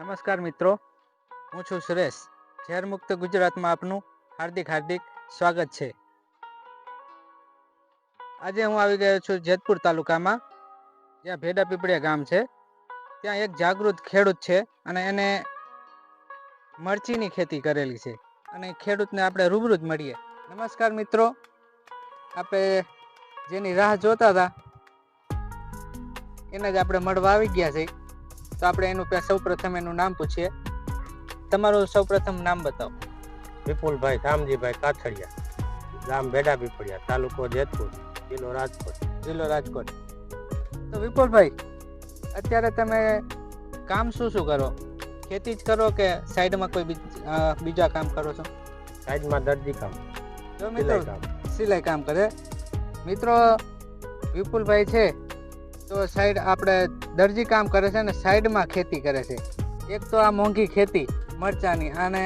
નમસ્કાર મિત્રો, હું છું સુરેશ. ઝેર મુક્ત ગુજરાતમાં આપનું હાર્દિક હાર્દિક સ્વાગત છે. આજે હું આવી ગયો છું જેતપુર તાલુકામાં, જ્યાં ભેડા પીપળિયા ગામ છે. ત્યાં એક જાગૃત ખેડૂત છે અને એને મરચીની ખેતી કરેલી છે અને ખેડૂતને આપણે રૂબરૂ જ મળીએ. નમસ્કાર મિત્રો, આપણે જેની રાહ જોતા હતા, એને જ આપણે મળવા આવી ગયા છે. તો આપણે એનું સૌ સૌપ્રથમ એનું નામ પૂછીએ. તમારું સૌપ્રથમ નામ બતાવો. વિપુલભાઈ શામજીભાઈ કાથડિયા ગામ બેડા પીપળિયા તાલુકો જેતપુર જિલ્લો રાજકોટ. જિલ્લો રાજકોટ. તો વિપુલભાઈ અત્યારે તમે કામ શું શું કરો? ખેતી જ કરો કે સાઈડમાં કોઈ બીજા કામ કરો છો? સાઈડમાં દરજી કામ. જો મિત્રો સિલાઈ કામ કરે. મિત્રો વિપુલભાઈ છે. તો સાઈડ આપણે દરજી કામ કરે છે અને સાઈડમાં ખેતી કરે છે. એક તો આ મોંઘી ખેતી, મરચાની. અને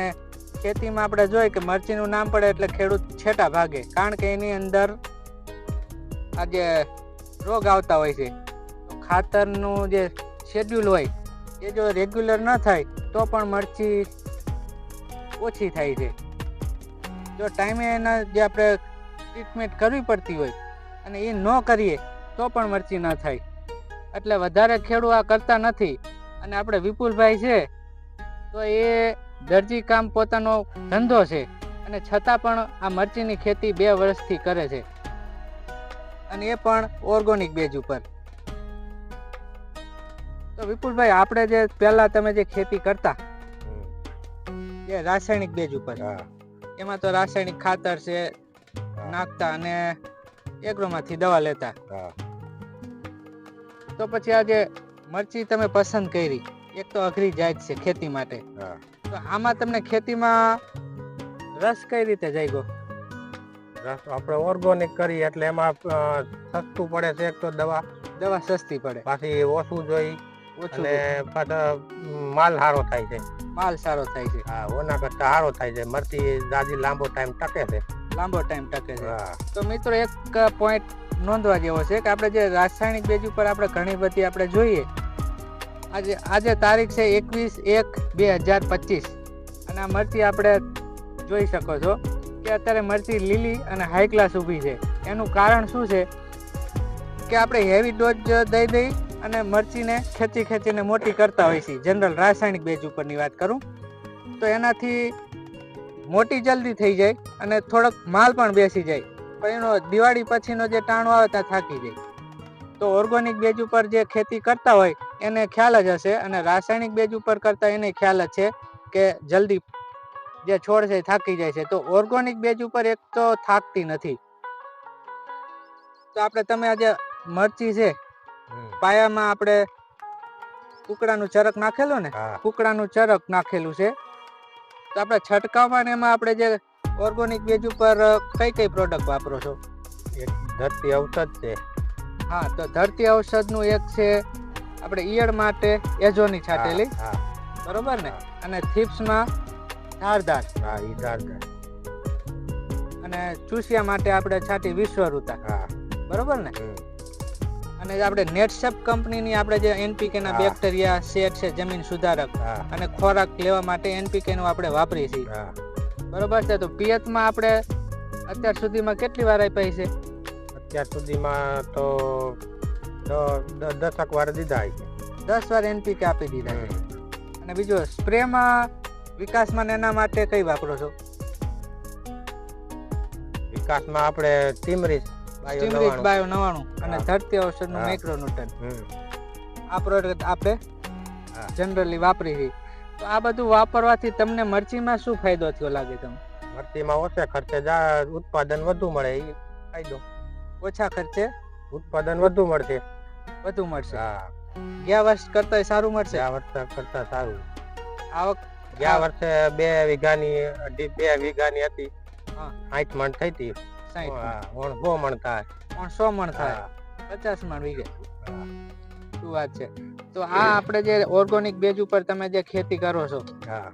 ખેતીમાં આપણે જોઈએ કે મરચીનું નામ પડે એટલે ખેડૂત છેટા ભાગે. કારણ કે એની અંદર આ જે રોગ આવતા હોય છે ખાતરનું જે શેડ્યુલ હોય, એ જો રેગ્યુલર ન થાય, તો પણ મરચી ઓછી થાય છે. જો ટાઈમે એના જે આપણે ટ્રીટમેન્ટ કરવી પડતી હોય, અને એ ન કરીએ, તો પણ મરચી ન થાય. એટલે વધારે ખેડૂ આ કરતા નથી. અને આપણે વિપુલભાઈ છે તો એ દરજી કામ પોતાનો ધંધો છે. અને છતાં પણ આ મરચીની ખેતી બે વર્ષથી કરે છે. અને એ પણ ઓર્ગોનિક બેજ ઉપર. તો વિપુલભાઈ આપણે જે પહેલા તમે જે ખેતી કરતા એ જે રાસાયણિક બેજ ઉપર. હા. એમાં તો રાસાયણિક ખાતર છે નાખતા અને એગ્રોમાંથી દવા લેતા. હા. તો પછી આ જે મરચી તમે પસંદ કરી એક તો અઘરી જાત છે ખેતી માટે. તો આમાં તમને ખેતીમાં રસ કઈ રીતે જાગ્યો? રસ આપણે ઓર્ગોનિક કરીએ એટલે એમાં સસ્તું પડે છે એક તો દવા. દવા સસ્તી પડે. પાછી ઓછું જોઈ ઓછું અને પાછો માલ સારો થાય છે. માલ સારો થાય છે. હા ઓના કરતા સારો થાય છે. મરચી દાદી લાંબો ટાઈમ ટકે છે. લાંબો ટાઈમ ટકે છે. તો મિત્રો એક પોઈન્ટ નોંધવા જેવો છે કે આપણે જે રાસાયણિક બેજ ઉપર આપણે ઘણી બધી આપણે જોઈએ, આજે આજે તારીખ છે એકવીસ એક બે હજાર પચીસ. અને આ મરચી આપણે જોઈ શકો છો કે અત્યારે મરચી લીલી અને હાઈ ક્લાસ ઊભી છે. એનું કારણ શું છે કે આપણે હેવી ડોઝ દઈ દઈ અને મરચીને ખેંચી ખેંચીને મોટી કરતા હોય છે જનરલ રાસાયણિક બેજ ઉપરની વાત કરું, તો એનાથી મોટી જલ્દી થઈ જાય અને થોડોક માલ પણ બેસી જાય. પણ દિવાળી પછીનો જે ટાણો આવે ત્યાં થાકી જાય. તો ઓર્ગોનિક બેજ ઉપર જે ખેતી કરતા હોય એને ખ્યાલ જ હશે અને રાસાયણિક બેજ ઉપર કરતા એને ખ્યાલ જ છે કે જલ્દી જે છોડ છે થાકી જાય છે. તો ઓર્ગોનિક બેજ ઉપર એક તો થાકતી નથી. તો આપણે તમે આજે મરચી છે પાયામાં આપણે કુકડાનું ચરક નાખેલું ને કુકડાનું ચરક નાખેલું છે. તો આપણે છંટકાવમાં એમાં આપણે જે ઓર્ગોનિક બેજ ઉપર કઈ કઈ પ્રોડક્ટ વાપરો છો? એક ધરતી ઔષધ છે. હા તો ધરતી ઔષધનું એક છે આપણે ઈયળ માટે એજોની છાંટેલી. હા. બરોબર ને? અને થીપ્સમાં ધારદાર. હા એ ધારદાર. અને ચૂસિયા માટે આપણે છાંટી વિશ્વરૂતા. હા. બરોબર ને? અને આપણે નેટસેપ કંપનીની આપણે જે એનપીકે ના. બેક્ટેરિયા સેટ છે જમીન સુધારક હા. અને ખોરાક લેવા માટે એનપીકે નું આપણે વાપરીએ છીએ. હા. બરોબર છે તો પિયતમાં આપણે અત્યાર સુધીમાં કેટલી વાર આપી છે? અત્યાર સુધીમાં તો દસક વાર દીધા છે દસ વાર એનપીકે આપી દીધા છે. અને સ્પ્રે સ્પ્રેમાં વિકાસમાં એના માટે કઈ વાપરો છો? વિકાસમાં આપણે ટીમરીસ નવ્વાણું. બાયો નવાણું અને ધરતી ઔષધનું માઇક્રો હમ. આ પ્રોડક્ટ આપણે જનરલી વાપરી છે. તો આ બધું વાપરવાથી તમને મરચીમાં શું ફાયદો થયો લાગે તમને? મરચીમાં ઓછા ખર્ચે જા ઉત્પાદન વધુ મળે એ ફાયદો. ઓછા ખર્ચે? ઉત્પાદન વધુ મળશે. વધુ મળશે? હા. ગયા વર્ષ કરતા સારું મળશે? આ વર્ષ કરતા સારું. આવક? ગયા વર્ષે બે વીઘાની અઢી બે વીઘાની હતી. સાઠ મણ થઈ હતી. સાઈઠ હા, ઓણ સો મણ થાય. સો મણ થાય. પચાસ મણ વીઘે. શું વાત છે. તો આ આપણે જે ઓર્ગોનિક બેજ ઉપર તમે જે ખેતી કરો છો હા.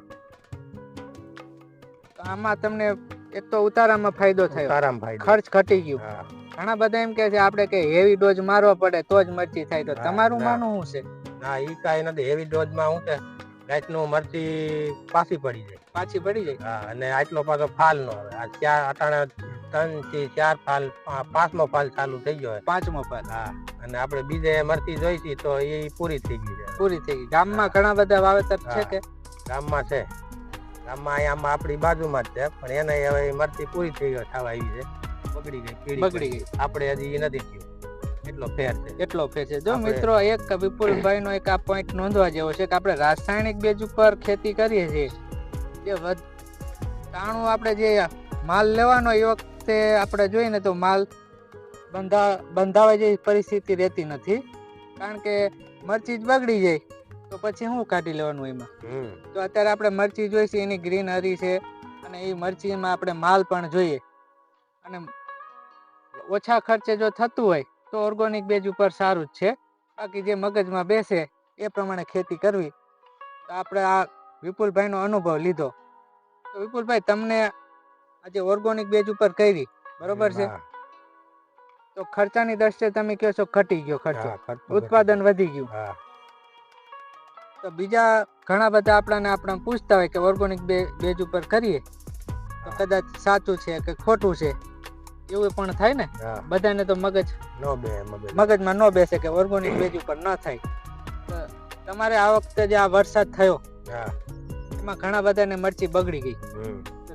આમાં તમને એક તો ઉતારામાં ફાયદો થયો. ફાયદો. ખર્ચ ઘટી ગયો. ઘણા બધા એમ કે છે આપણે કે હેવી ડોઝ મારવો પડે તો જ મરચી થાય. તો તમારું. માનવું શું છે? ના ઈ કાંઈ નથી. હેવી ડોઝમાં હું કે રાતનું મરચી પાછી પડી જાય. પાછી પડી જાય? હા અને આટલો પાછો ફાલ નો આવે. આ ચાર અટાણા ત્રણથી ચાર ફાલ પાંચમો ફાલ ચાલુ થઈ ગયો. પાંચમો પાલ હા. અને આપણે બીજે મરતી જોઈતી તો એ પૂરી થઈ ગઈ છે. પૂરી થઈ ગઈ. ગામમાં ઘણા બધા વાવેતર છે કે? ગામમાં છે. ગામમાં અહીંયા આપણી બાજુમાં જ છે પણ એને હવે મરતી પૂરી થઈ ગયો થવા આવી છે. બગડી ગઈ બગડી ગઈ. આપણે હજી નથી થયું. એટલો ફેર છે. એટલો ફેર છે. જો મિત્રો એક વિપુલભાઈ નો એક આ પોઈન્ટ નોંધવા જેવો છે કે આપણે રાસાયણિક બેજ ઉપર ખેતી કરીએ છીએ જે ટાણું આપણે જે માલ લેવાનો એ વખતે આપણે જોઈએ ને તો માલ બંધા બંધાવા જેવી પરિસ્થિતિ રહેતી નથી. કારણ કે મરચી જ બગડી જાય તો પછી શું કાઢી લેવાનું એમાં? તો અત્યારે આપણે મરચી જોઈશે એની ગ્રીન હરી છે અને એ મરચીમાં આપણે માલ પણ જોઈએ. અને ઓછા ખર્ચે જો થતું હોય તો ઓર્ગોનિક બેજ ઉપર સારું જ છે. બાકી જે મગજમાં બેસે એ પ્રમાણે ખેતી કરવી. તો આપણે આ વિપુલભાઈનો અનુભવ લીધો. તો વિપુલભાઈ તમને આજે ઓર્ગોનિક બેજ ઉપર કરી બરોબર છે? તો ખર્ચાની દ્રષ્ટિએ તમે કહો છો ઘટી ગયો ખર્ચો. ઉત્પાદન વધી ગયું. તો બીજા ઘણા બધા આપણાને આપણા પૂછતા હોય કે ઓર્ગોનિક બેજ ઉપર કરીએ તો કદાચ સાચું છે કે ખોટું છે એવું પણ થાય ને? બધાને તો મગજ નો બે મગજમાં ન બેસે કે ઓર્ગોનિક બેજ ઉપર ન થાય. તમારે આ વખતે જે આ વરસાદ થયો. એમાં ઘણા બધાને મરચી બગડી ગઈ.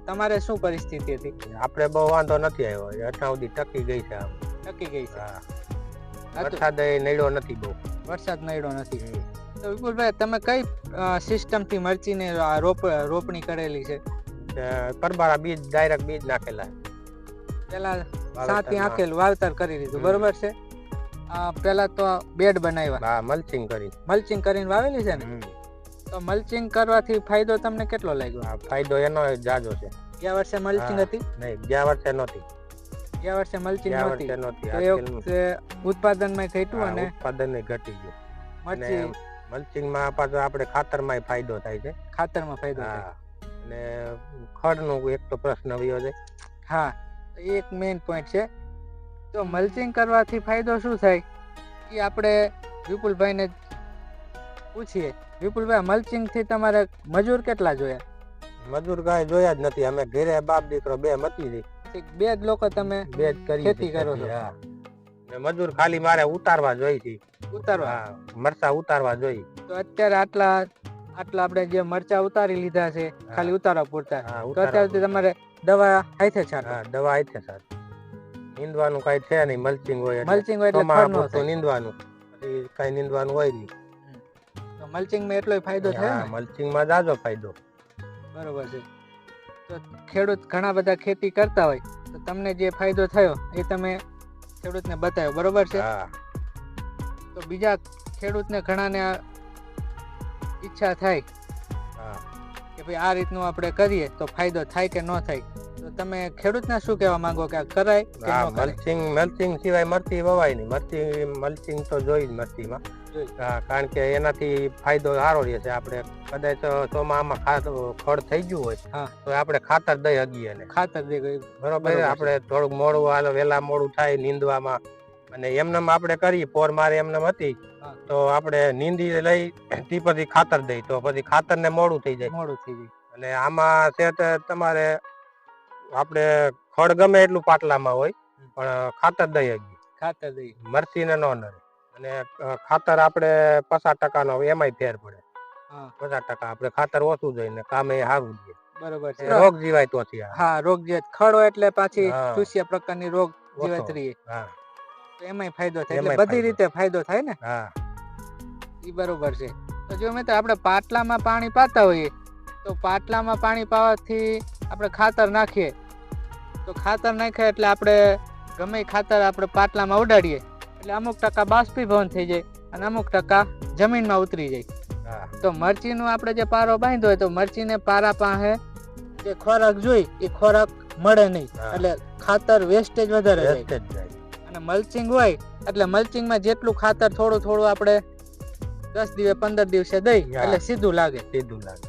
તમારે શું પરિસ્થિતિ હતી? આપણે બહુ વાંધો નથી આવ્યો. અઠા સુધી ટકી ગઈ છે આમ. ટકી ગઈ છે. વરસાદ નડ્યો નથી બહુ. વરસાદ નડ્યો નથી. તો વિપુલભાઈ તમે કઈ સિસ્ટમથી મરચીને રોપ રોપણી કરેલી છે? પરબારા બીજ ડાયરેક્ટ બીજ નાખેલા. પેલા સાતી વાવેતરમાં. આંખેલું વાવતર કરી દીધું બરોબર છે? પેલા તો બેડ બનાવ્યા. હા મલ્ચિંગ કરી. મલ્ચિંગ કરીને વાવેલી છે ને. તો મલ્ચિંગ કરવાથી ફાયદો તમને કેટલો લાગ્યો? આ ફાયદો એનો જાજો છે. ગયા વર્ષે મલ્ચિંગ. હતી? નહીં ગયા વર્ષે નહોતી. ગયા વર્ષે મલ્ચિંગ નહોતી. તો એ વખતે ઉત્પાદનમાં ઘટ્યું અને ઉત્પાદન ઘટી ગયું. મરચી અને મલ્ચિંગમાં પાછો આપણે ખાતરમાં ફાયદો થાય છે. ખાતરમાં ફાયદો થાય. અને ખડ નો એક તો પ્રશ્ન આવ્યો છે. હા એક મેઇન પોઈન્ટ છે. તો મલ્ચિંગ કરવાથી ફાયદો શું થાય? એ આપણે વિપુલભાઈને પૂછીએ વિપુલભાઈ મલ્ચિંગથી તમારે મજૂર કેટલા જોયા? મજૂર કાંઈ જોયા જ નથી. અમે ઘરે બાપ દીકરો બે મતી જઈ બે જ લોકો તમે બે જ કરી ખેતી કરો છો. ને મજૂર ખાલી મારે ઉતારવા જોઈ હતી. ઉતારવા? હા મરચા ઉતારવા જોઈ. તો અત્યારે આટલા આટલા આપણે જે મરચા ઉતારી લીધા છે ખાલી ઉતારવા પૂરતા. તો અત્યારે તમારે દવા હાથે છાંટો. હા દવા આવી છે સર નીંદવાનું કઈ છે નહીં મલ્ચિંગ હોય મલ્ચિંગ હોય એટલે નીંદવાનું. કઈ નીંદવાનું હોય નહીં. તો મલ્ચિંગમાં એટલો ફાયદો થાય હા ને? મલ્ચિંગમાં જાજો ફાયદો. બરોબર છે. તો ખેડૂત ઘણા બધા ખેતી કરતા હોય તો તમને જે ફાયદો થયો એ તમે ખેડૂતને બતાવ્યો બરોબર છે? હા. તો બીજા ખેડૂતને ઘણાને ઈચ્છા થાય હા. કે ભાઈ આ રીતનું આપણે કરીએ તો ફાયદો થાય કે ન થાય? તો તમે ખેડૂતને શું કહેવા માંગો કે આ કરાય કે ન કરાય? મલ્ચિંગ મલ્ચિંગ સિવાય મરચી વવાય નહીં. મરચી મલ્ચિંગ તો જોઈ જ મરચીમાં. હા કારણ કે એનાથી ફાયદો સારો રહે છે આપણે કદાચ ચોમામાં ખડ થઈ ગયું હોય તો આપણે ખાતર દઈ હગીએ ને ખાતર દઈ બરોબર આપણે થોડુંક મોડું હાલ વહેલા મોડું થાય નીંદવામાં. અને એમનેમ આપણે કરી પોર મારે એમનેમ હતી. તો આપણે નીંદી લઈ તી પછી ખાતર દઈ. તો પછી ખાતર ને મોડું થઈ જાય. મોડું થઈ જાય. અને આમાં છે તે તમારે આપણે ખડ ગમે એટલું પાટલામાં હોય પણ ખાતર દઈ હગી ખાતર દઈ મરચીને ન નડે અને ખાતર આપણે પચાસ ટકાનો એમાંય ફેર પડે. પચાસ ટકા આપણે ખાતર ઓછું જોઈએ કામે એ સારું જોઈએ બરોબર છે. રોગ જીવાય તો હા રોગ જે ખડો એટલે પાછી હા. પ્રકારની રોગ જીવાત રહી હા. તો એમાંય ફાયદો થાય. એટલે બધી રીતે ફાયદો થાય ને? હા. એ બરોબર છે. તો જો મિત્ર આપણે પાટલામાં પાણી પાતા હોઈએ તો પાટલામાં પાણી પાવાથી આપણે ખાતર નાખીએ. તો ખાતર નાખીએ એટલે આપણે ગમે ખાતર આપણે પાટલામાં ઉડાડીએ. એટલે અમુક ટકા બાષ્પીભવન થઈ જાય અને અમુક ટકા જમીનમાં ઉતરી જાય. તો મરચીનો આપણે જે પારો બાંધ્યો હોય તો મરચીને પારા પાસે જે ખોરાક જોઈ એ ખોરાક મળે નહીં. એટલે ખાતર વેસ્ટેજ વધારે જાય. અને મલ્ચિંગ હોય એટલે મલ્ચિંગમાં જેટલું ખાતર થોડું થોડું આપણે દસ દિવસે પંદર દિવસે દઈ એટલે સીધું લાગે. સીધું લાગે.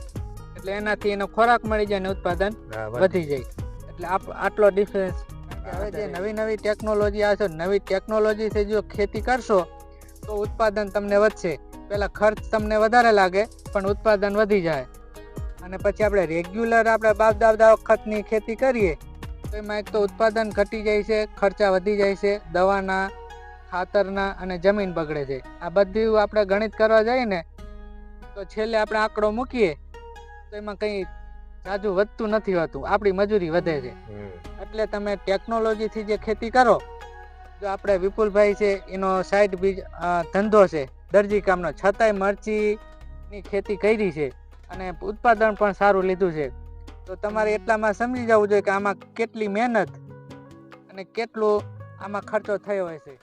એટલે એનાથી એનો ખોરાક મળી જાય અને ઉત્પાદન વધી જાય. એટલે આટલો ડિફરન્સ હવે જે નવી નવી ટેકનોલોજી આવશે નવી નવી ટેકનોલોજીથી જો ખેતી કરશો તો ઉત્પાદન તમને વધશે. પેલા ખર્ચ તમને વધારે લાગે પણ ઉત્પાદન વધી જાય. અને પછી આપણે રેગ્યુલર આપણે બાપ દાદા વખતની ખેતી કરીએ તો એમાં એક તો ઉત્પાદન ઘટી જાય છે ખર્ચા વધી જાય છે દવાના ખાતરના અને જમીન બગડે છે. આ બધું આપણે ગણિત કરવા જઈએ ને તો છેલ્લે આપણે આંકડો મૂકીએ તો એમાં કંઈ જાજુ વધતું નથી હોતું આપણી મજૂરી વધે છે. એટલે તમે ટેકનોલોજીથી જે ખેતી કરો જો આપણે વિપુલભાઈ છે એનો સાઈડ બીજ ધંધો છે દરજી કામનો છતાંય મરચીની ખેતી કરી છે અને ઉત્પાદન પણ સારું લીધું છે. તો તમારે એટલામાં સમજી જવું જોઈએ કે આમાં કેટલી મહેનત અને કેટલો આમાં ખર્ચો થયો હશે.